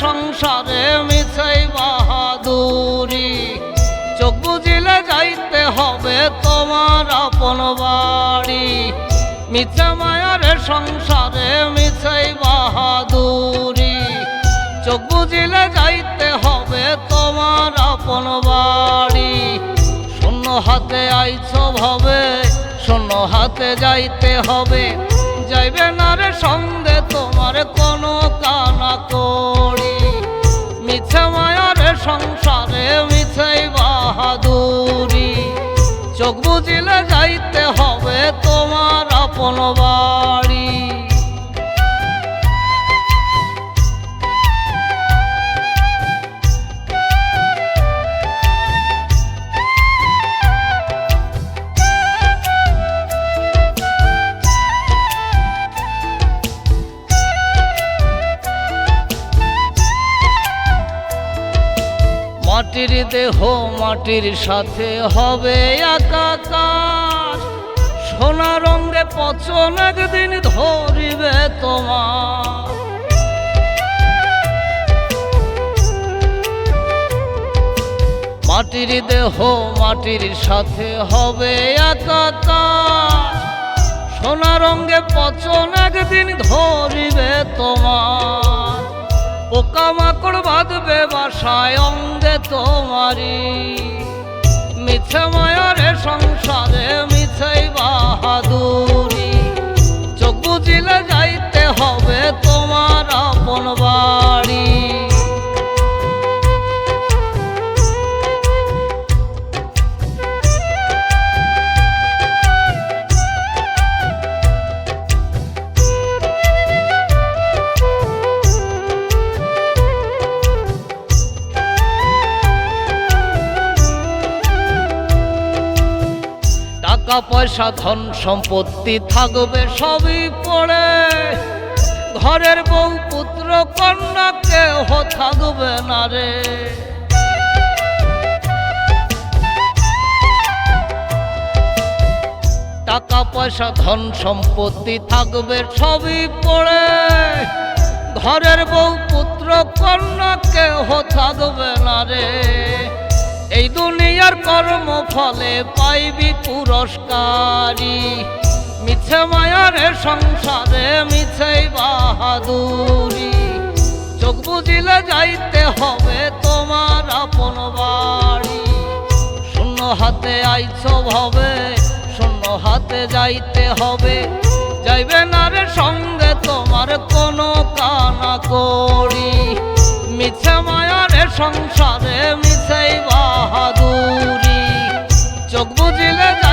সংসারে মিছাই বাহাদুরি। চোখ বুঝিলে যাইতে হবে তোমার আপন বাড়ি। মিছা মায়ার সংসারে মিছাই বাহাদুরি। চোখ বুঝিলে যাইতে হবে তোমার আপন বাড়ি। শূন্য হাতে আইছ ভাবে, শূন্য হাতে যাইতে হবে। যাইবে না রে সঙ্গে তোমার কোনো কানা করি। মিছে মায়ার সংসারে মিছাই বাহাদুরি। চোখ বুঝিলে যাইতে হবে তোমার আপন বাড়ি। মাটির দেহ, মাটির সাথে হবে একাকার সোনা রঙে পচন একদিন ধরিবে তোমার। মাটির দেহ, মাটির সাথে হবে একাকার সোনা রঙে পচন একদিন ধরিবে তোমার। পোকামাকড় বাঁধবে বাসায় অঙ্গে তোমারি মিছে মায়ারে সংসারে মিছাই বাহাদুরি। টাকা পয়সা, ধন সম্পত্তি থাকবে, সবই পড়ে। ঘরের বউ পুত্র, কন্যা কেহ থাকবে না রে। টাকা পয়সা, ধন সম্পত্তি থাকবে, সবই পড়ে। ঘরের বউ পুত্র, কন্যা কেহ থাকবে না রে। এই দুনিয়ার কর্ম ফলে পাইবি পুরস্কারি মিছে মায়ারে সংসারে, মিছেই বাহাদুরি। চোখ বুঝিলে যাইতে হবে তোমার আপন বাড়ি। শূন্য হাতে আইছ ভাবে, শূন্য হাতে যাইতে হবে। যাইবে না রে সঙ্গে তোমার কোনো কানা করি। মিছে মায়ারে সংসারে চোখ বুঝিলে